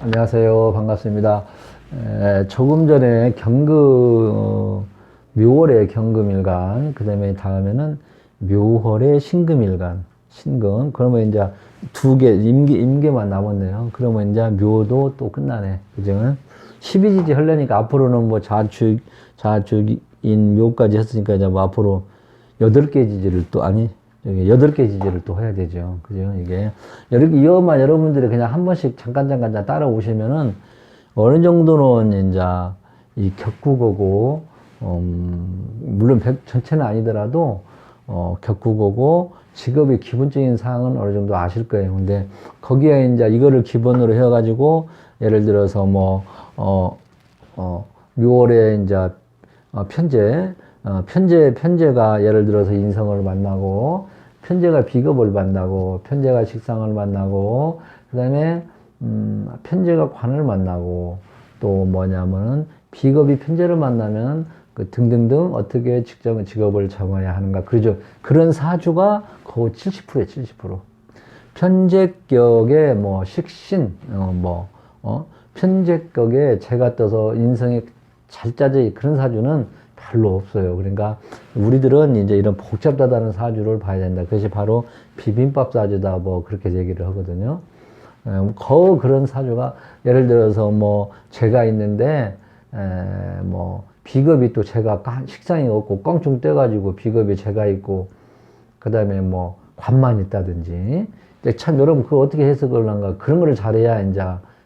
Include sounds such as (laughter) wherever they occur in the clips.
안녕하세요. 반갑습니다. 에, 조금 전에 경금, 어, 묘월의 경금일간, 그 다음에 다음에는 묘월의 신금일간, 신금. 그러면 이제 두 개, 임계, 임계만 남았네요. 그러면 이제 묘도 또 끝나네. 그죠? 12지지 하려니까 앞으로는 뭐 자축, 자축인 묘까지 했으니까 이제 뭐 앞으로 여덟 개 지지를 또, 아니, 여기 여덟 개 지지를 또 해야 되죠. 그죠? 이게. 이것만 여러분들이 그냥 한 번씩 잠깐 잠깐 잠깐 따라오시면은 어느 정도는 이제 이 격국어고, 음, 물론 백- 전체는 아니더라도 어, 격국어고 직업의 기본적인 사항은 어느 정도 아실 거예요. 근데 거기에 이제 이거를 기본으로 해가지고 예를 들어서 뭐, 어, 어, 6월에 이제 어, 편제, 어, 편제, 편제가 예를 들어서 인성을 만나고, 편제가 비겁을 만나고, 편제가 식상을 만나고, 그 다음에, 음, 편제가 관을 만나고, 또 뭐냐면은, 비겁이 편제를 만나면, 그 등등등 어떻게 직접 직업을 정해야 하는가. 그러죠. 그런 사주가 거의 70%에 70%. 편제격에 뭐 식신, 어, 뭐, 어, 편제격에 제가 떠서 인성이 잘 짜져 있- 그런 사주는 별로 없어요. 그러니까 우리들은 이제 이런 복잡하다는 사주를 봐야 된다. 그것이 바로 비빔밥 사주다. 뭐 그렇게 얘기를 하거든요. 에, 거 그런 사주가 예를 들어서 뭐 제가 있는데 에, 뭐 비겁이 또 제가 까- 식상이 없고 껑충 떼가지고 비겁이 제가 있고 그 다음에 뭐 관만 있다든지 참 여러분 그거 어떻게 해석을 한가 그런 거를 잘해야 이제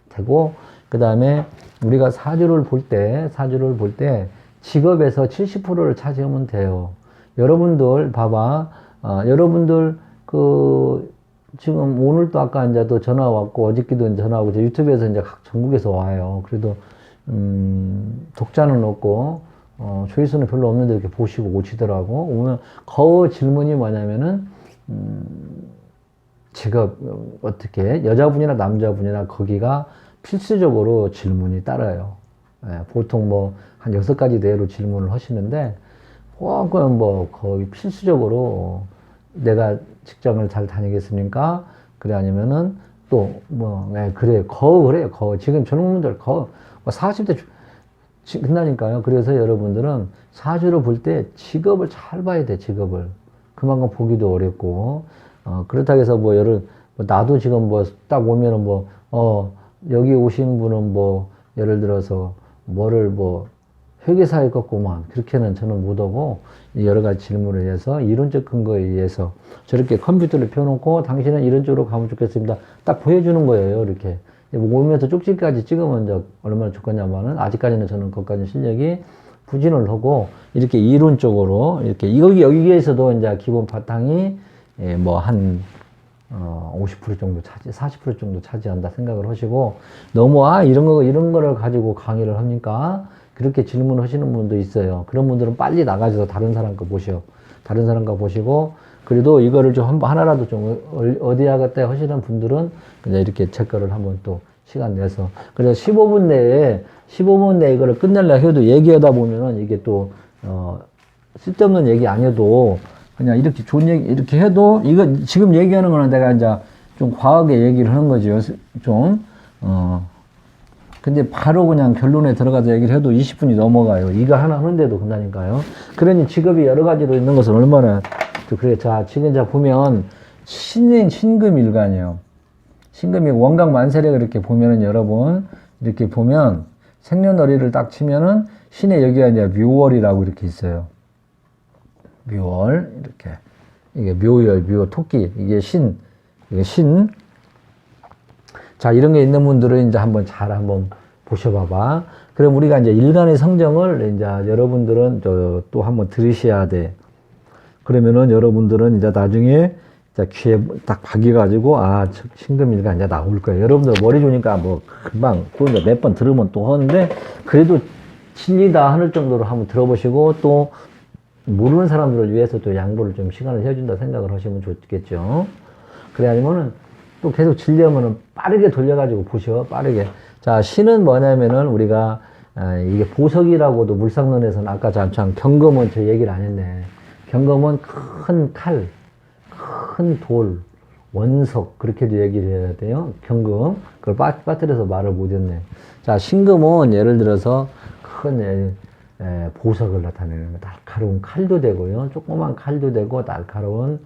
되고 그 다음에 우리가 사주를 볼 때 사주를 볼때 직업에서 70%를 차지하면 돼요. 여러분들 봐봐 어, 여러분들 그 지금 오늘도 아까 이제 또 전화 왔고 어저께도 전화 오고 유튜브에서 이제 각 전국에서 와요. 그래도 음, 독자는 없고 어, 조회수는 별로 없는데 이렇게 보시고 오시더라고. 오면 거 질문이 뭐냐면은 음, 직업 어, 어떻게 여자분이나 남자분이나 거기가 필수적으로 질문이 따라요. 예, 보통 뭐 한 여섯 가지 내로 질문을 하시는데 그건 뭐 거의 필수적으로 내가 직장을 잘 다니겠습니까? 그래 아니면은 또뭐 네, 그래 거 그래요 거 지금 젊은 분들 거 40대 지- 끝나니까요. 그래서 여러분들은 사주를 볼 때 직업을 잘 봐야 돼, 직업을. 그만큼 보기도 어렵고, 어, 그렇다고 해서 뭐, 여러, 뭐 나도 지금 뭐, 딱 오면은 뭐, 어, 여기 오신 분은 뭐, 예를 들어서, 뭐를 뭐, 회계사에 꺾고만, 그렇게는 저는 못이 여러 가지 질문을 해서, 이론적 근거에 의해서, 저렇게 컴퓨터를 펴놓고, 당신은 이런 쪽으로 가면 좋겠습니다. 딱 보여주는 거예요, 이렇게. 오면서 쪽지까지 찍으면 이제 얼마나 좋겠냐면은 아직까지는 저는 그것까지 실력이 부진을 하고 이렇게 이론적으로 이렇게 여기 여기에서도 이제 기본 바탕이 예, 뭐한 어, 50% 정도 차지, 40% 정도 차지한다 생각을 하시고 너무 아 이런 거 이런 거를 가지고 강의를 합니까? 그렇게 질문하시는 분도 있어요. 그런 분들은 빨리 나가셔서 다른 사람 거 보셔. 다른 사람 거 보시고 그래도 이거를 좀 하나라도 좀 어- 어디 하겠다 하시는 분들은 이제 이렇게 제 거를 한번 또 시간 내서 그래서 15분 내에 15분 내에 이거를 끝내려 해도 얘기하다 보면은 이게 또 어, 쓸데없는 얘기 아니어도 그냥 이렇게 좋은 얘기 이렇게 해도 이거 지금 얘기하는 거는 내가 이제 좀 과하게 얘기를 하는 거죠. 좀 어. 근데 바로 그냥 결론에 들어가서 얘기를 해도 20분이 넘어가요. 이거 하나 하는데도 그런다니까요. 그러니 직업이 여러 가지로 있는 것은 얼마나 또 그래. 자, 지금 자 보면 신인 신금 일간이요. 신금이 원각 만세력 이렇게 보면은 여러분 이렇게 보면 생년월일을 딱 치면은 신의 여기가 이제 묘월이라고 이렇게 있어요. 묘월 이렇게 이게 묘열 묘 토끼 이게 신 이게 신 자, 이런 게 있는 분들은 이제 한번 잘 한번 보셔봐봐. 그럼 우리가 이제 일간의 성정을 이제 여러분들은 저 또 한번 들으셔야 돼. 그러면은 여러분들은 이제 나중에 이제 귀에 딱 박여가지고 아, 저 신금일간 이제 나올 거예요. 여러분들 머리 좋으니까 뭐 금방 그걸 몇번 들으면 또 하는데 그래도 진리다 하늘 정도로 한번 들어보시고 또 모르는 사람들을 위해서 또 양보를 좀 시간을 해준다 생각을 하시면 좋겠죠. 그래 아니면은 또 계속 질려면은 빠르게 돌려가지고 보셔 빠르게 자 신은 뭐냐면은 우리가 아, 이게 보석이라고도 물상론에서는 아까 잠깐 경검은 저 얘기를 안 했네 경검은 큰 칼, 큰 돌, 원석 그렇게도 얘기를 해야 돼요. 경금 그걸 빠, 빠뜨려서 말을 못했네. 자 신금은 예를 들어서 큰 보석을 나타내는 거. 날카로운 칼도 되고요. 조그만 칼도 되고 날카로운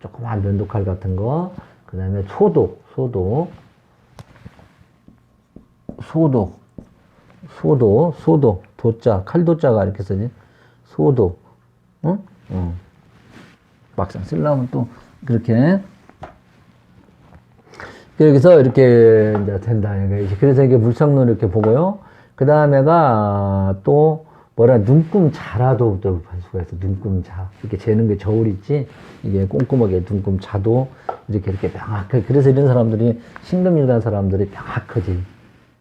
조그만 면도칼 같은 거. 그 다음에 소독, 소독, 소독, 소독, 소독, 도자, 칼도자가 이렇게 쓰지. 소독, 응? 응. 막상 쓰려면 또 그렇게 여기서 이렇게 이제 된다. 그래서 이게 물성론 이렇게 보고요. 그 다음에가 또 뭐라 눈금 자라도 또볼 수가 있어. 눈금 자 이렇게 재는 게 저울 있지. 이게 꼼꼼하게 눈금 자도 이렇게 이렇게 명확하게. 그래서 이런 사람들이 신금 일간 사람들이 명확하지.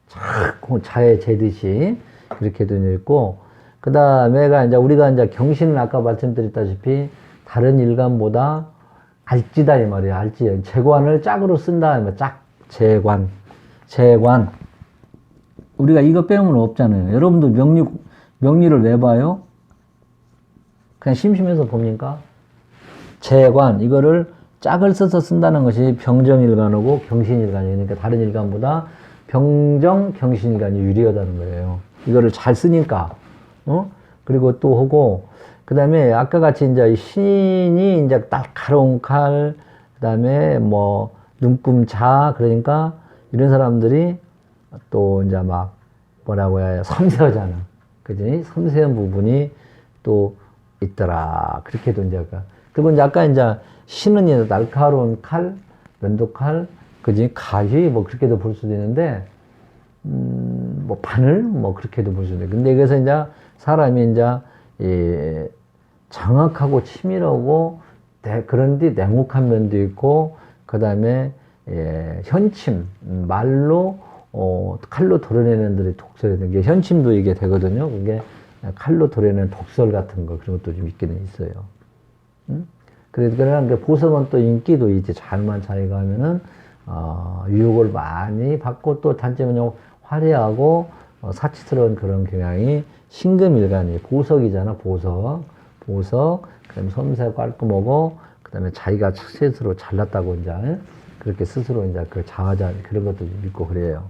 자꾸 자에 재듯이 그렇게 되어 있고. 그 다음에가 이제 우리가 이제 경신을 아까 말씀드렸다시피 다른 일간보다 알지다 이 말이야 알지 재관을 짝으로 쓴다 이말 짝 재관 재관 우리가 이거 빼면 없잖아요 여러분도 명리 명리를 왜 봐요? 그냥 심심해서 봅니까? 재관 이거를 짝을 써서 쓴다는 것이 병정일간하고 경신일간이에요. 그러니까 다른 일간보다 병정 경신일간이 유리하다는 거예요. 이거를 잘 쓰니까. 어? 그리고 또 하고 그 다음에 아까 같이 이제 신이 이제 날카로운 칼, 그 다음에 뭐 눈금자, 그러니까 이런 사람들이 또 이제 막 뭐라고 해야 섬세하잖아. 그지? 섬세한 부분이 또 있더라. 그렇게도 이제 아까. 그리고 이제 아까 이제 신은 날카로운 칼, 면도칼, 그지? 가위, 뭐 그렇게도 볼 수도 있는데, 음, 뭐 바늘, 뭐 그렇게도 볼 수도 있는데. 근데 그래서 이제 사람이 이제 이 정확하고 치밀하고 네, 그런데 냉혹한 면도 있고 그 다음에 예, 현침 음, 말로 어, 칼로 도려내는 들이 독설이 게 현침도 이게 되거든요. 그게 칼로 도려내는 독설 같은 거 그런 것도 좀 있기는 있어요. 음? 그러나 보석은 또 인기도 이제 잘만 자기가 하면은 어, 유혹을 많이 받고 또 단점은 화려하고 어, 사치스러운 그런 경향이 신금일간이 보석이잖아 보석 보석 그다음에 섬세하고 깔끔하고 그다음에 자기가 스스로 잘났다고 이제 그렇게 스스로 이제 그 자화자 그런 것도 믿고 그래요.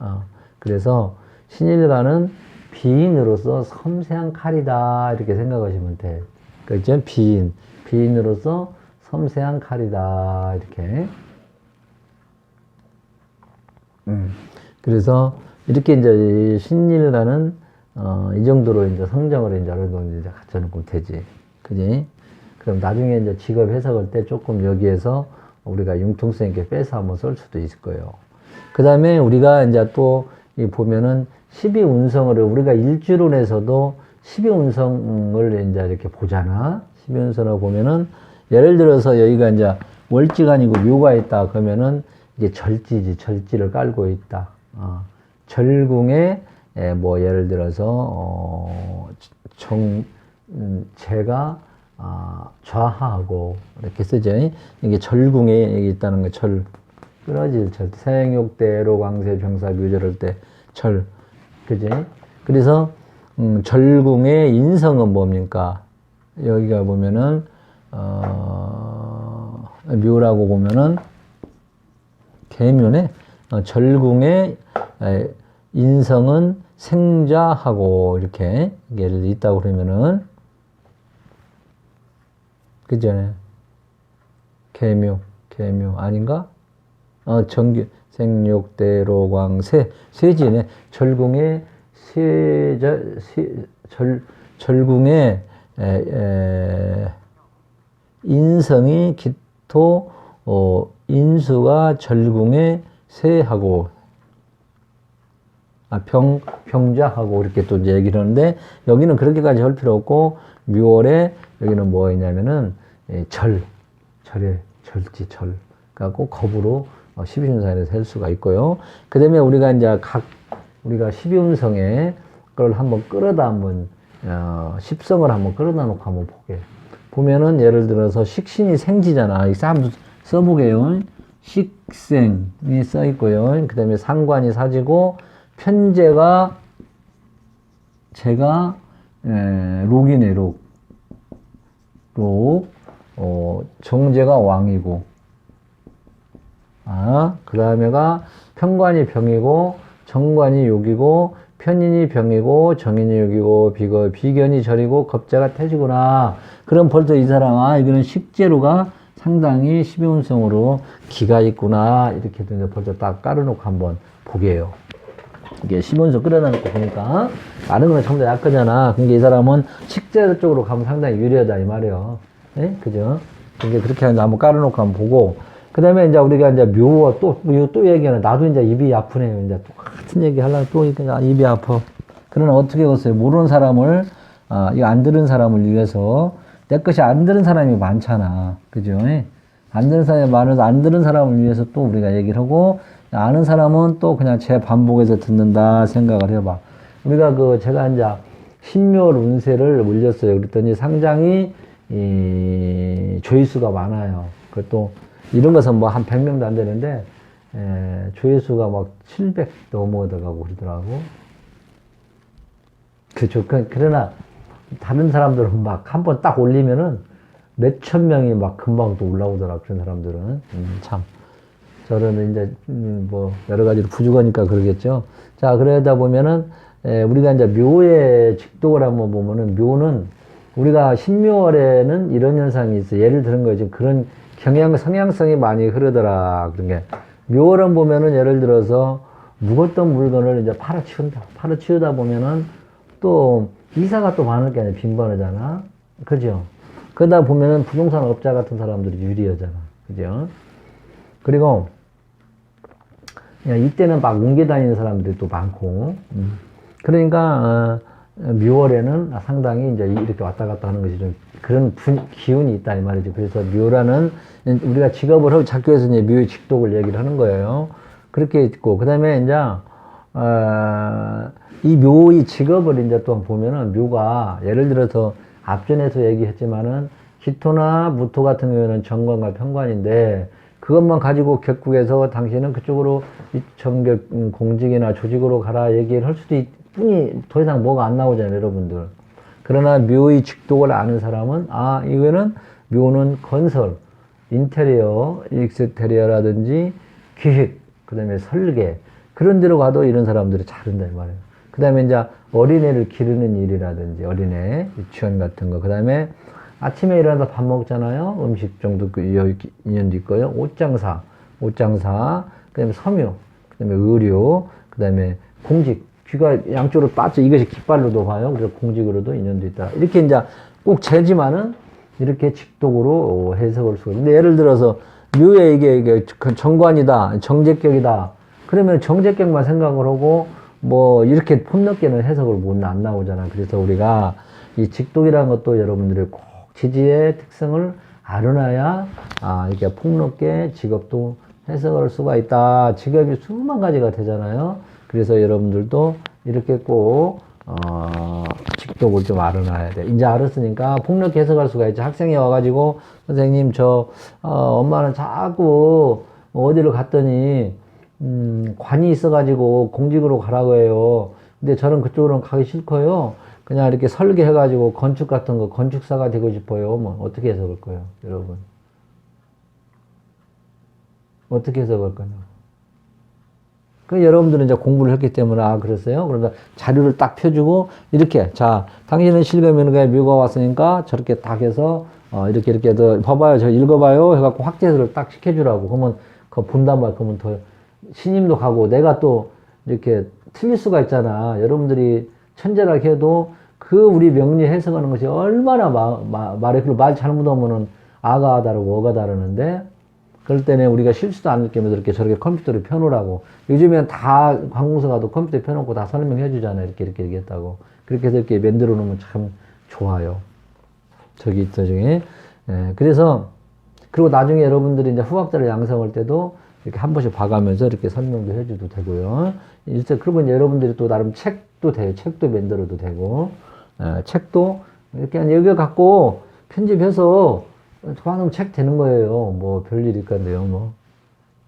어, 그래서 신일간은 비인으로서 섬세한 칼이다 이렇게 생각하시면 돼. 그죠? 비인 비인으로서 섬세한 칼이다 이렇게. 음. 그래서 이렇게 이제 신일간은 어, 이 정도로 이제 성정을 이제 어느 정도 이제 갖춰놓고 되지. 그지? 그럼 나중에 이제 직업 해석할 때 조금 여기에서 우리가 융통성 있게 빼서 한번 쓸 수도 있을 거예요. 그 다음에 우리가 이제 또 보면은 12운성을 우리가 일주론에서도 12운성을 이제 이렇게 보잖아. 12운성을 보면은 예를 들어서 여기가 이제 월지가 아니고 묘가 있다. 그러면은 이게 절지지, 절지를 깔고 있다. 어. 절궁에 예, 뭐 예를 들어서 어, 정 음, 제가 아, 좌하하고 이렇게 쓰죠. 이게 절궁에 있다는 거 절. 끊어질 절. 생육대로 광세 병사 묘절할 때 절. 그지? 그래서 음, 절궁의 인성은 뭡니까? 여기가 보면은 어, 묘라고 보면은 개묘네. 어, 절궁의 에, 인성은 생자하고 이렇게 예를 있다고 그러면은 그죠? 개묘, 개묘 아닌가? 어, 정규 생육대로 광세 세지네 절궁의 세자 세, 절 절궁의 에, 에, 인성이 기토 어, 인수가 절궁의 세하고 아, 평, 평자하고 이렇게 또 이제 얘기를 하는데 여기는 그렇게까지 할 필요 없고 묘월에 여기는 뭐냐면은 예, 절, 절에 절지 절. 갖고 겁으로 어, 12운성에서 셀 수가 있고요. 그 다음에 우리가 이제 각 우리가 12운성에 그걸 한번 끌어다 한번 어, 십성을 한번 끌어다 놓고 한번 보게. 보면은 예를 들어서 식신이 생지잖아. 이거 한번 써보게요. 식생이 써 있고요. 그 다음에 상관이 사지고 편제가 제가 에, 록이네 록. 록. 어, 정제가 왕이고 아, 그 다음에가 편관이 병이고, 정관이 욕이고, 편인이 병이고, 정인이 욕이고, 비거, 비견이 절이고, 겁자가 태지구나. 그럼 벌써 이 사람, 아, 이거는 식재료가 상당히 십이운성으로 기가 있구나. 이렇게 되면 벌써 딱 깔아놓고 한번 보게요. 이게 시몬서 끌어다놓고 보니까 다른 거는 전부 다 약하잖아. 그러니까 이 사람은 식재료 쪽으로 가면 상당히 유리하다 이 말이에요. 예? 그죠? 그러니까 그렇게 한번 깔아놓고 한번 보고 그 다음에 이제 우리가 이제 묘, 또, 묘, 또 얘기하는, 나도 이제 입이 아프네요. 이제 똑같은 얘기 하려고 또 입이 아파. 그러나 어떻게 했어요? 모르는 사람을, 아, 이거 안 들은 사람을 위해서 내 것이 안 들은 사람이 많잖아. 그죠? 예? 안 들은 사람이 많아서 안 들은 사람을 위해서 또 우리가 얘기를 하고 아는 사람은 또 그냥 제 반복해서 듣는다 생각을 해봐. 우리가 그 제가 이제 신묘 운세를 올렸어요. 그랬더니 상당히 이 조회수가 많아요. 그것도 이런 것은 뭐 한 100명도 안 되는데 에, 조회수가 막 700 넘어가고 그러더라고. 그죠. 그, 그러나 다른 사람들은 막 한 번 딱 올리면은 몇 천 명이 막 금방 또 올라오더라. 그런 사람들은. 음, 참. 저는 이제, 음, 뭐, 여러 가지로 부족하니까 그러겠죠. 자, 그러다 보면은, 에, 우리가 이제 묘의 직독을 한번 보면은, 묘는 우리가 신묘월에는 이런 현상이 있어. 예를 들은 거지. 그런 경향, 성향성이 많이 흐르더라. 그런 게. 묘월은 보면은 예를 들어서 묵었던 물건을 이제 팔아치운다. 팔아치우다 보면은 또 이사가 또 많을 게 아니라 빈번하잖아. 그죠? 그러다 보면은 부동산 업자 같은 사람들이 유리하잖아. 그죠? 그리고 야, 이때는 막 옮겨 다니는 사람들이 또 많고. 음. 그러니까 어, 묘월에는 상당히 이제 이렇게 왔다 갔다 하는 것이 좀 그런 분, 기운이 있다 이 말이죠. 그래서 묘라는 우리가 직업을 하고 작교에서 이제 묘의 직독을 얘기를 하는 거예요. 그렇게 있고 그다음에 이제 어, 이 묘의 직업을 이제 또 보면은 묘가 예를 들어서 앞전에서 얘기했지만은 기토나 무토 같은 경우에는 정관과 편관인데 그것만 가지고 격국에서 당신은 그쪽으로 이 정격 음, 공직이나 조직으로 가라 얘기를 할 수도 있, 뿐이 더 이상 뭐가 안 나오잖아요, 여러분들. 그러나 묘의 직독을 아는 사람은 아 이거는 묘는 건설, 인테리어, 익스테리어라든지 기획, 그다음에 설계 그런 데로 가도 이런 사람들이 잘한다 이 말이에요. 그다음에 이제 어린애를 기르는 일이라든지 어린애 유치원 같은 거, 그다음에 아침에 일어나서 밥 먹잖아요. 음식 정도 그 인연도 있고요. 옷장사, 옷장사, 그다음에 섬유, 그다음에 의료, 그다음에 공직. 귀가 양쪽으로 빠져 이것이 깃발로도 봐요. 그래서 공직으로도 인연도 있다. 이렇게 이제 꼭 재지만은 이렇게 직독으로 해석을 수가 있는데 예를 들어서 묘에 이게, 이게 정관이다, 정제격이다. 그러면 정제격만 생각을 하고 뭐 이렇게 폭넓게는 해석을 못 안 나오잖아. 그래서 우리가 이 직독이라는 것도 여러분들이 꼭 지지의 특성을 알아놔야 아 이렇게 폭넓게 직업도 해석을 할 수가 있다. 직업이 수만 가지가 되잖아요. 그래서 여러분들도 이렇게 꼭 어, 직독을 좀 알아놔야 돼. 이제 알았으니까 폭넓게 해석할 수가 있죠. 학생이 와가지고 선생님 저 어, 엄마는 자꾸 어디를 갔더니 음, 관이 있어가지고 공직으로 가라고 해요. 근데 저는 그쪽으로는 가기 싫고요. 그냥 이렇게 설계해가지고 건축 같은 거 건축사가 되고 싶어요. 뭐 어떻게 해석할 거예요, 여러분? 어떻게 해석할 거냐? 그 여러분들은 이제 공부를 했기 때문에 아 그랬어요. 그러다 자료를 딱 펴주고 이렇게 자 당신은 실감면허에 묘가 왔으니까 저렇게 딱 해서 어 이렇게 이렇게 더 봐봐요, 저 읽어봐요 해갖고 확대해석을 딱 시켜주라고 그러면 그 본단 말 그러면 더 신임도 가고 내가 또 이렇게 틀릴 수가 있잖아. 여러분들이 천재라고 해도 그 우리 명리 해석하는 것이 얼마나 말에 말 잘못하면은 아가 다르고 어가 다르는데 그럴 때는 우리가 실수도 안 느끼면서 이렇게 저렇게 컴퓨터를 펴놓으라고. 요즘엔 다 관공서 가도 컴퓨터 펴놓고 다 설명해 주잖아요. 이렇게 이렇게 얘기했다고. 그렇게 해서 이렇게 만들어 놓으면 참 좋아요. 저기 있죠, 중에. 예, 그래서, 그리고 나중에 여러분들이 이제 후학자를 양성할 때도 이렇게 한 번씩 봐가면서 이렇게 설명도 해줘도 되고요. 이제 여러분들이 또 나름 책도 돼요. 책도 만들어도 되고, 예, 책도 이렇게 여기 갖고 편집해서 좋아하는 책 되는 거예요. 뭐 별일일 건데요. 뭐.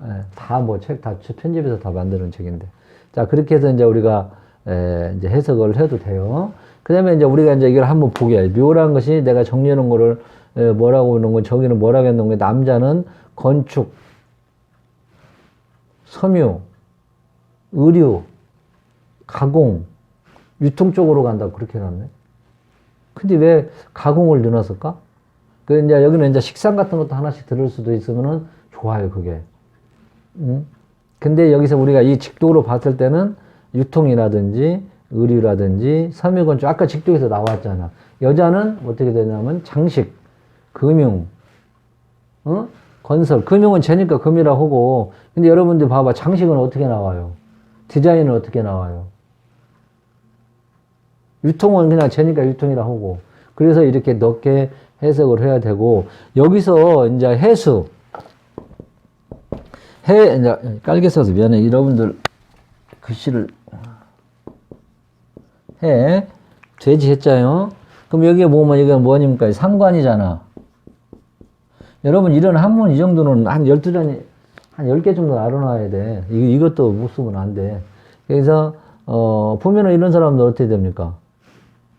예, 다뭐 책 다 편집해서 다 만드는 책인데. 자, 그렇게 해서 이제 우리가 에, 이제 해석을 해도 돼요. 그 다음에 이제 우리가 이제 이걸 한번 보게. 묘라는 것이 내가 정리해 놓은 거를 에, 뭐라고 하는 건 저기는 뭐라고 했는 거 남자는 건축, 섬유, 의류, 가공, 유통 쪽으로 간다고 그렇게 해놨네. 근데 왜 가공을 넣어놨을까? 그 이제 여기는 이제 식상 같은 것도 하나씩 들을 수도 있으면은 좋아요, 그게. 응? 근데 여기서 우리가 이 직도로 봤을 때는 유통이라든지 의류라든지 섬유건축 아까 직도에서 나왔잖아. 여자는 어떻게 되냐면 장식, 금융, 어? 건설. 금융은 재니까 금이라 하고 근데 여러분들 봐봐 장식은 어떻게 나와요? 디자인은 어떻게 나와요? 유통은 그냥 재니까 유통이라 하고 그래서 이렇게 넓게 해석을 해야 되고 여기서 이제 해수 해 이제 깔게 써서 미안해. 여러분들 글씨를 해. 돼지 했자요. 그럼 여기에 보면 이게 뭐입니까 상관이잖아. 여러분 이런 한문 이 정도는 한 12잔이 한 10개 정도 알아놔야 돼. 이거, 이것도 못 쓰면 안 돼. 그래서 어 보면은 이런 사람들 어떻게 됩니까?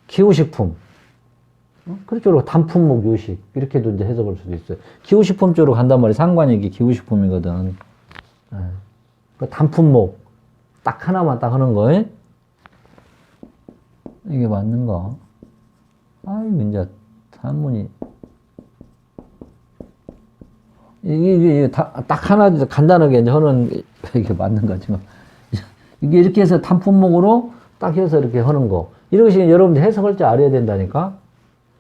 기후식품. 어? 그렇죠. 그리고 단품목 요식 이렇게도 이제 해석할 수도 있어요. 기후식품 쪽으로 간단 말이에요. 상관이 이게 기후식품이거든. 예. 그 단품목 딱 하나만 딱 하는 거. 예? 이게 맞는가? 아유 이제 한문이 이게, 이게 다, 딱 하나 간단하게 이제 하는 게 (laughs) 이게 맞는 거지만 (laughs) 이게 이렇게 해서 단품목으로 딱 해서 이렇게 하는 거. 이런 식으로 여러분들 해석할 줄 알아야 된다니까.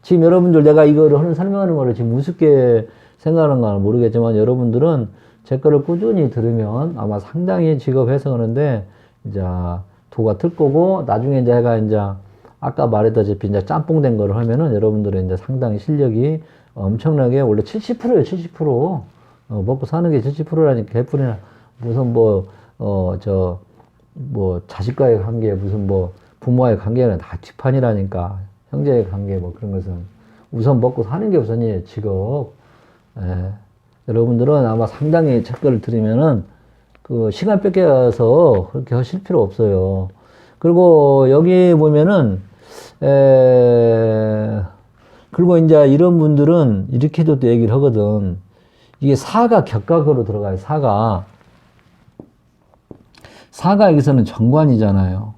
지금 여러분들 내가 이거를 하는 설명하는 거를 지금 우습게 생각하는 건 모르겠지만 여러분들은 제 거를 꾸준히 들으면 아마 상당히 직업 해석하는데 이제 도가 틀 거고 나중에 이제 제가 이제 아까 말했다시피 이제 짬뽕 된 거를 하면은 여러분들의 이제 상당히 실력이 엄청나게 원래 70%예요, 70%. 어, 먹고 사는 게 70%라니까 개뿔이나 무슨 뭐, 어, 저, 뭐 자식과의 관계 무슨 뭐 부모와의 관계는 다 뒷판이라니까 형제의 관계 뭐 그런 것은 우선 먹고 사는 게 우선이에요 직업 예. 여러분들은 아마 상당히 책거를 들으면은 그 시간 뺏겨서 그렇게 하실 필요 없어요 그리고 여기 보면은 에 그리고 이제 이런 분들은 이렇게도 또 얘기를 하거든 이게 사가 격각으로 들어가요 사가 사가 여기서는 정관이잖아요.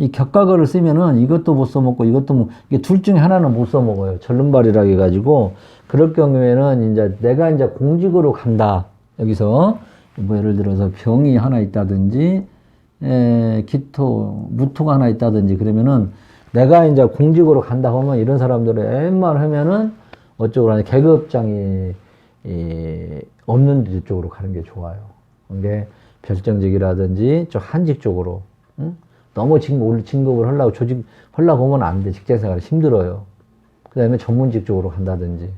이 격각어를 쓰면은 이것도 못 써먹고 이것도 못, 이게 둘 중에 하나는 못 써먹어요. 절름발이라 해가지고. 그럴 경우에는 이제 내가 이제 공직으로 간다. 여기서 뭐 예를 들어서 병이 하나 있다든지, 에, 기토, 무토가 하나 있다든지 그러면은 내가 이제 공직으로 간다 하면 이런 사람들은 웬만하면은 어쩌고 하냐. 계급장이 이, 없는 쪽으로 가는 게 좋아요. 근데 별정직이라든지 좀 한직 쪽으로 응? 너무 진급, 진급을 하려고 조직 하려고 하면 안 돼. 직장 생활이 힘들어요. 그 다음에 전문직 쪽으로 간다든지.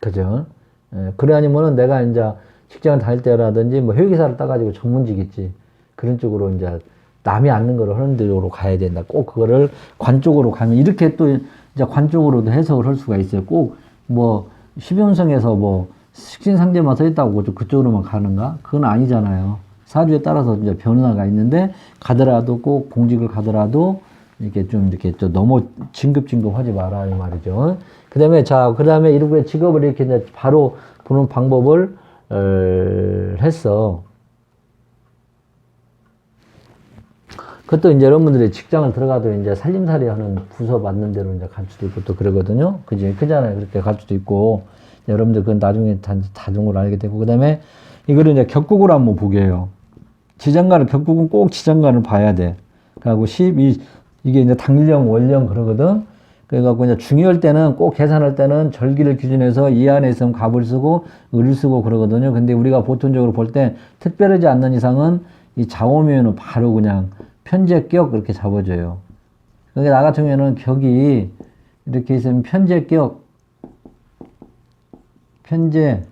그죠? 예, 그래 아니면은 내가 이제 직장을 다닐 때라든지 뭐 회계사를 따가지고 전문직 있지. 그런 쪽으로 이제 남이 앉는 거를 하는 데로 가야 된다. 꼭 그거를 관 쪽으로 가면 이렇게 또 이제 관 쪽으로도 해석을 할 수가 있어요. 꼭 뭐 십연성에서 뭐 식신상제만 서 있다고 그쪽으로만 가는가? 그건 아니잖아요. 사주에 따라서 이제 변화가 있는데 가더라도 꼭 공직을 가더라도 이렇게 좀 이렇게 좀 너무 진급진급 하지 마라 이 말이죠. 그다음에 자 그다음에 이렇게 직업을 이렇게 이제 바로 보는 방법을 어, 했어. 그것도 이제 여러분들이 직장을 들어가도 이제 살림살이 하는 부서 맞는 대로 이제 갈 수도 있고 또 그러거든요. 그지? 크잖아요. 그렇게 갈 수도 있고. 여러분들 그건 나중에 다, 자동으로 알게 되고. 그 다음에 이거를 이제 격국으로 한번 보게 해요. 지장간을, 격국은 꼭 지장간을 봐야 돼. 그리고 12, 이게 이제 당령, 원령 그러거든. 그래갖고 이제 중요할 때는 꼭 계산할 때는 절기를 기준해서 이 안에 있으면 갑을 쓰고 을을 쓰고 그러거든요. 근데 우리가 보통적으로 볼 때 특별하지 않는 이상은 이 좌오면은 바로 그냥 편제격 그렇게 잡아줘요. 그게 나 같은 경우에는 격이 이렇게 있으면 편제격, 편제,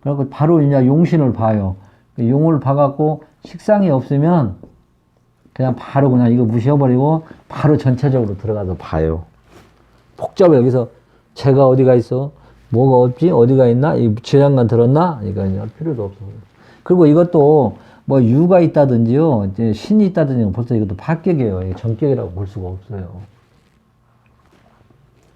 그리고 바로 이제 용신을 봐요. 용을 봐갖고 식상이 없으면 그냥 바로 그냥 이거 무시해버리고 바로 전체적으로 들어가서 봐요. 복잡해. 여기서 제가 어디가 있어? 뭐가 없지? 어디가 있나? 이 지장간 들었나? 이거 이제 할 필요도 없어. 그리고 이것도 뭐 유가 있다든지요, 이제 신이 있다든지 벌써 이것도 합격이에요. 전격이라고 볼 수가 없어요.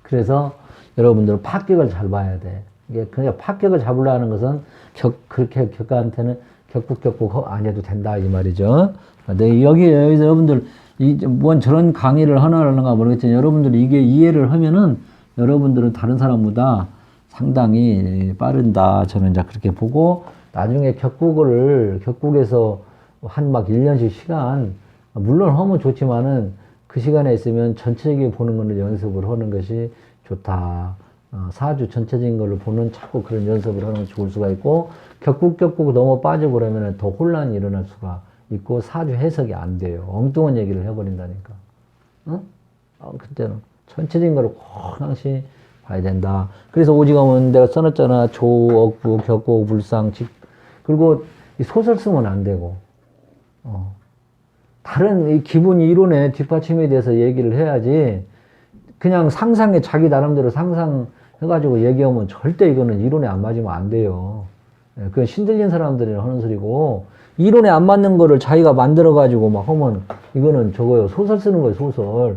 그래서 여러분들 합격을 잘 봐야 돼. 이게 그냥 파격을 잡으려는 것은 격, 그렇게 격가한테는 허- 안 해도 된다 이 말이죠. 네, 여기 여러분들 이뭔 저런 강의를 하나는가 모르겠지만 여러분들 이게 이해를 하면은 여러분들은 다른 사람보다 상당히 빠른다. 저는 이제 그렇게 보고 나중에 격국을 격국에서 한 막 1년씩 시간 물론 하면 좋지만은 그 시간에 있으면 전체적인 보는 거를 연습을 하는 것이 좋다. 어, 사주 전체적인 걸로 보는 자꾸 그런 연습을 하는 것이 좋을 수가 있고 격국 격국 너무 그러면 더 혼란이 일어날 수가 있고 사주 해석이 안 돼요. 엉뚱한 얘기를 해버린다니까. 응? 어, 그때는 전체적인 꼭 항시 봐야 된다. 그래서 오직하면 내가 써놨잖아. 조, 억부, 격고, 불상, 직. 그리고 이 소설 쓰면 안 되고, 어. 다른 이 기본 이론의 뒷받침에 대해서 얘기를 해야지, 그냥 상상에 자기 나름대로 상상해가지고 얘기하면 절대 이거는 이론에 안 맞으면 안 돼요. 예, 그건 신들린 사람들이 하는 소리고, 이론에 안 맞는 거를 자기가 만들어가지고 막 하면, 이거는 저거요. 소설 쓰는 거예요, 소설.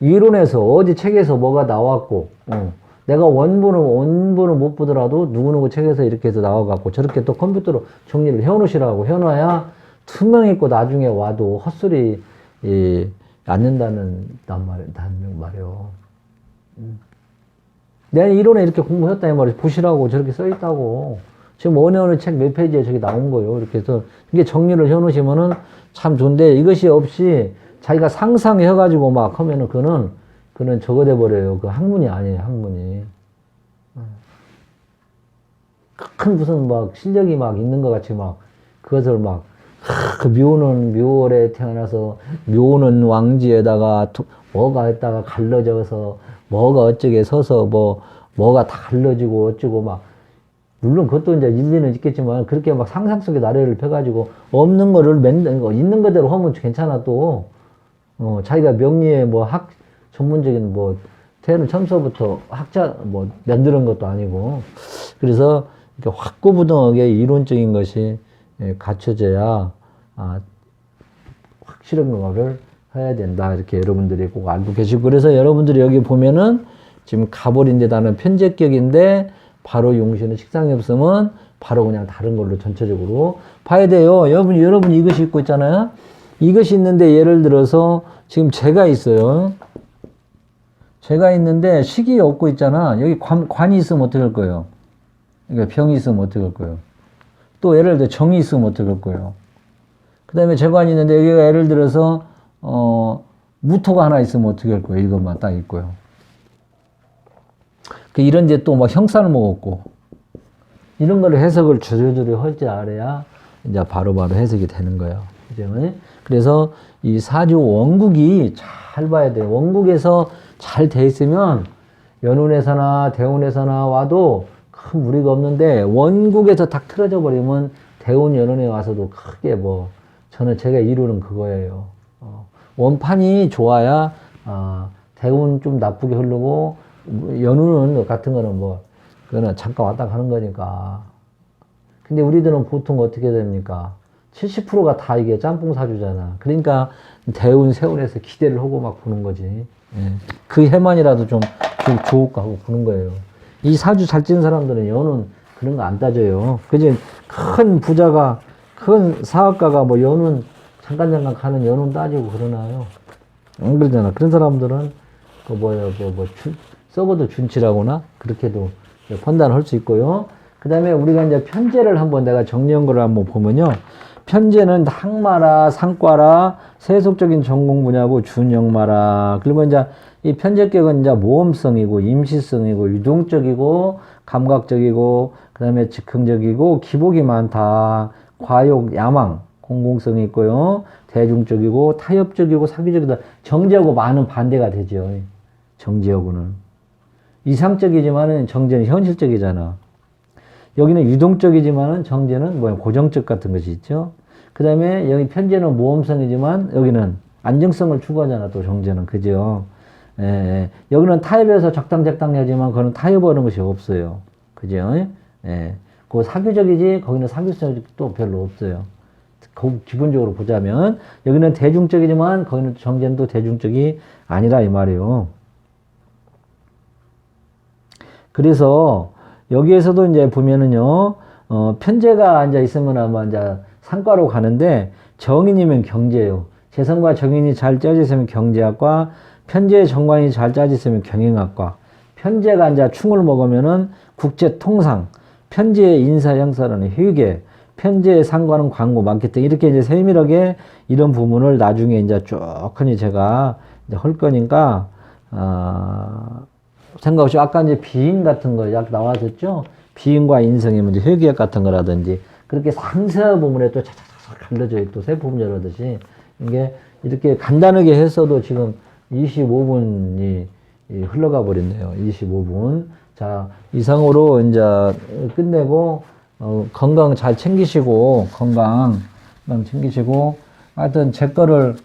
이론에서 어디 책에서 뭐가 나왔고, 어, 내가 원본을 원본을 못 보더라도 누구누구 책에서 이렇게 해서 나와갖고 저렇게 또 컴퓨터로 정리를 해놓으시라고 해놔야 투명했고 나중에 와도 헛소리 이, 않는다는 난 말이요. 음. 내가 이론에 이렇게 공부했다 이 말이야. 보시라고 저렇게 써 있다고. 지금 어느 책몇 페이지에 저기 나온 거예요. 이렇게 해서 이게 정리를 해 놓으시면은 참 좋은데 이것이 없이 자기가 상상해 가지고 막 하면은 그는 그는 저거 돼 버려요. 그 학문이 아니에요, 학문이. 큰 무슨 막 실력이 막 있는 것 같이 막 그것을 막, 하, 그 묘는 묘월에 태어나서 묘는 왕지에다가 도- 뭐가 했다가 갈라져서 뭐가 어쩌게 서서 뭐, 뭐가 다 갈라지고 어쩌고 막 물론 그것도 이제 일리는 있겠지만 그렇게 막 상상 속에 나래를 펴가지고 없는 거를 맨, 거 있는 그대로 하면 괜찮아 또. 어, 자기가 명리에 뭐 학, 전문적인 뭐, 태어난 처음서부터 학자 뭐 만드는 것도 아니고. 그래서 이렇게 확고부동하게 이론적인 것이 예, 갖춰져야, 아, 확실한 거를 해야 된다. 이렇게 여러분들이 꼭 알고 계시고. 그래서 여러분들이 여기 보면은 지금 가버린데 나는 편제격인데 바로 용신은 식상이 없으면 바로 그냥 다른 걸로 전체적으로 봐야 돼요. 여러분, 여러분 이것이 있고 있잖아요. 이것이 있는데 예를 들어서 지금 제가 있어요. 제가 있는데 식이 없고 있잖아. 여기 관, 관이 있으면 어떻게 할 거예요? 그러니까 병이 있으면 어떻게 할 거예요? 또 예를 들어 정이 있으면 어떻게 할 거예요? 그 다음에 재관이 있는데 여기가 예를 들어서 어, 무토가 하나 있으면 어떻게 할 거예요? 이것만 딱 있고요. 그 이런 데또막 형사를 먹었고 이런 거를 해석을 주저주저 할줄 알아야 이제 바로 바로 해석이 되는 거예요. 그죠? 그래서 이 사주 원국이 잘 봐야 돼요. 원국에서 잘 돼 있으면 연운에서나 대운에서나 와도 큰 무리가 없는데 원국에서 딱 틀어져 버리면 대운 연운에 와서도 크게 뭐 저는 제가 이루는 그거예요. 어, 원판이 좋아야 아, 대운 좀 나쁘게 흐르고 연운은 같은 거는 뭐 그거는 잠깐 왔다 가는 거니까. 근데 우리들은 보통 어떻게 됩니까? 70%가 다 이게 짬뽕 사주잖아. 그러니까 대운, 세운에서 기대를 하고 막 보는 거지. 예. 그 해만이라도 좀, 좀 좋을까 하고 보는 거예요. 이 사주 잘 찐 사람들은 연운 그런 거 안 따져요. 그지? 큰 부자가, 큰 사업가가 뭐 연운 잠깐 잠깐 가는 연운 따지고 그러나요? 안 그러잖아. 그런 사람들은 그 뭐야, 뭐, 뭐, 준, 썩어도 준치라거나 그렇게도 판단을 할수 있고요. 그 다음에 우리가 이제 편제를 한번 내가 정리한 거를 한번 보면요. 편제는 항마라, 상과라, 세속적인 전공 분야고 준영마라. 그리고 이제 이 편제격은 이제 모험성이고 임시성이고 유동적이고 감각적이고 그 다음에 즉흥적이고 기복이 많다. 과욕, 야망, 공공성이 있고요. 대중적이고 타협적이고 사기적이다. 정제하고 많은 반대가 되죠. 정제하고는. 이상적이지만은 정제는 현실적이잖아. 여기는 유동적이지만은 정제는 뭐 고정적 같은 것이 있죠. 그 다음에 여기 편제는 모험성이지만 여기는 안정성을 추구하잖아. 또 정제는 그죠. 예, 예. 여기는 타협에서 적당적당하지만 그거는 타협하는 것이 없어요. 그죠? 예. 그 사교적이지 거기는 사교성도 별로 없어요. 그 기본적으로 보자면 여기는 대중적이지만 거기는 또 대중적이 아니라 이 말이에요. 그래서 여기에서도 이제 보면은요, 어, 편제가 앉아 있으면 아마 이제 상과로 가는데 정인이면 경제요. 재성과 정인이 잘 짜져 있으면 경제학과, 편제 정관이 잘 짜져 있으면 경영학과, 편제가 앉아 충을 먹으면은 국제통상, 편제의 인사 형사라는 회계, 편제의 상관은 광고, 마케팅 이렇게 이제 세밀하게 이런 부분을 나중에 이제 쭉 흔히 제가 이제 할 거니까 아, 생각 없이 아까 이제 비인 같은 거 약 나왔었죠. 비인과 인성의 문제, 회계학 같은 거라든지 그렇게 상세한 부분에 또 차차차 갈려져 있고 세부분 열하듯이 이게 이렇게 간단하게 했어도 지금 25분이 흘러가 버렸네요. 25분. 자, 이상으로 이제 끝내고 어, 건강 잘 챙기시고 건강 건강 챙기시고 하여튼 제 거를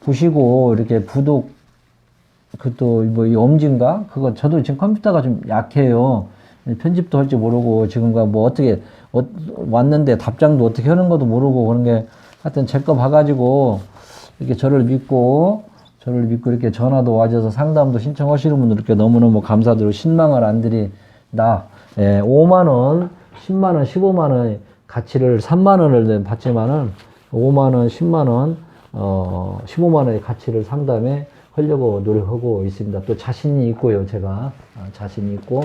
보시고 이렇게 부독 그또 뭐 이 엄지인가? 그거 저도 지금 컴퓨터가 좀 약해요. 편집도 할줄 모르고 지금가 뭐 어떻게 어, 왔는데 답장도 어떻게 하는 것도 모르고 그런 게 하여튼 제 거 봐가지고 이렇게 저를 믿고 저를 믿고 이렇게 전화도 와줘서 상담도 신청하시는 분들 이렇게 너무너무 감사드리고 신망을 안 드린다 예, 5만 원 10만 원 15만 원 가치를 3만 원을 받지만은 5만 원 10만 원 어, 15만 원의 가치를 상담에 하려고 노력하고 있습니다. 또 자신이 있고요, 제가. 아, 자신이 있고,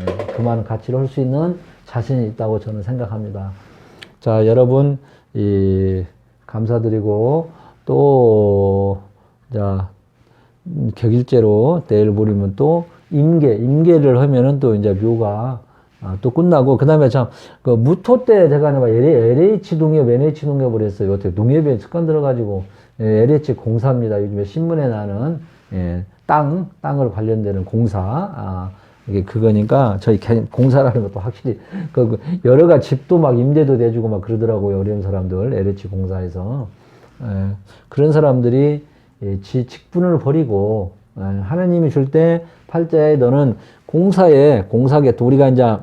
예, 그만한 가치를 할 수 있는 자신이 있다고 저는 생각합니다. 자, 여러분, 이, 감사드리고, 또, 자, 음, 격일제로 내일 모리면 또 임계, 임계를 하면은 또 이제 묘가 아, 또 끝나고, 그 다음에 참, 그 무토 때 제가 막 LH 농협, NH 농협을 했어요. 어떻게 농협에 습관 들어가지고, 예, LH 공사입니다. 요즘에 신문에 나는, 예, 땅, 땅을 관련되는 공사. 아, 이게 그거니까 저희 개- 공사라는 것도 확실히 그그 여러 가지 집도 막 임대도 내주고 막 그러더라고요. 어려운 사람들, LH 공사에서. 예, 그런 사람들이 예, 지 직분을 버리고 예, 하나님이 줄 때 팔자에 너는 공사에 공사계 또 우리가 이제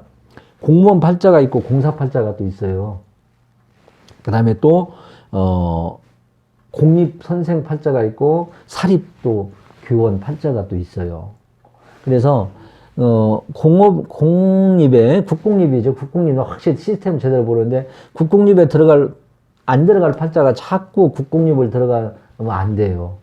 공무원 팔자가 있고 공사 팔자가 또 있어요. 그 다음에 또 어, 공립 선생 팔자가 있고 사립 또 교원 팔자가 또 있어요. 그래서 어, 공업, 공립에, 국공립이죠. 국공립은 확실히 시스템 제대로 모르는데, 국공립에 들어갈, 안 들어갈 팔자가 자꾸 국공립을 들어가면 안 돼요.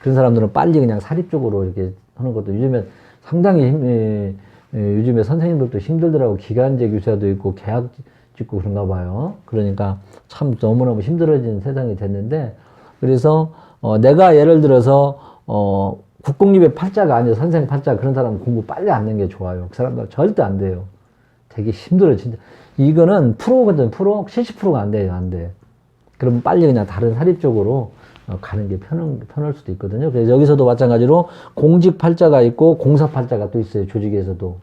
그런 사람들은 빨리 그냥 사립 쪽으로 이렇게 하는 것도 요즘에 상당히 힘, 에, 에, 요즘에 선생님들도 힘들더라고. 기간제 교사도 있고, 계약 짓고 그런가 봐요. 그러니까 참 너무너무 힘들어진 세상이 됐는데, 그래서, 어, 내가 예를 들어서, 어, 국공립의 팔자가 아니라 선생 팔자 그런 사람은 공부 빨리 안 내는 게 좋아요. 그 사람들 절대 안 돼요. 되게 힘들어요, 진짜. 이거는 프로거든, 프로. 70%가 안 돼요, 안 돼. 그러면 빨리 그냥 다른 사립 쪽으로 어, 가는 게 편한, 편할 수도 있거든요. 그래서 여기서도 마찬가지로 공직 팔자가 있고 공사 팔자가 또 있어요, 조직에서도.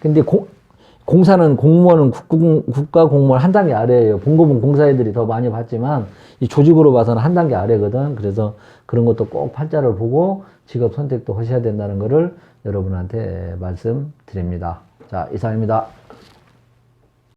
근데 공, 공사는 공무원은 국, 국가 공무원 한 단계 아래예요. 본고은 공사 애들이 더 많이 받지만 이 조직으로 봐서는 한 단계 아래거든. 그래서 그런 것도 꼭 팔자를 보고 직업 선택도 하셔야 된다는 것을 여러분한테 말씀드립니다. 자, 이상입니다.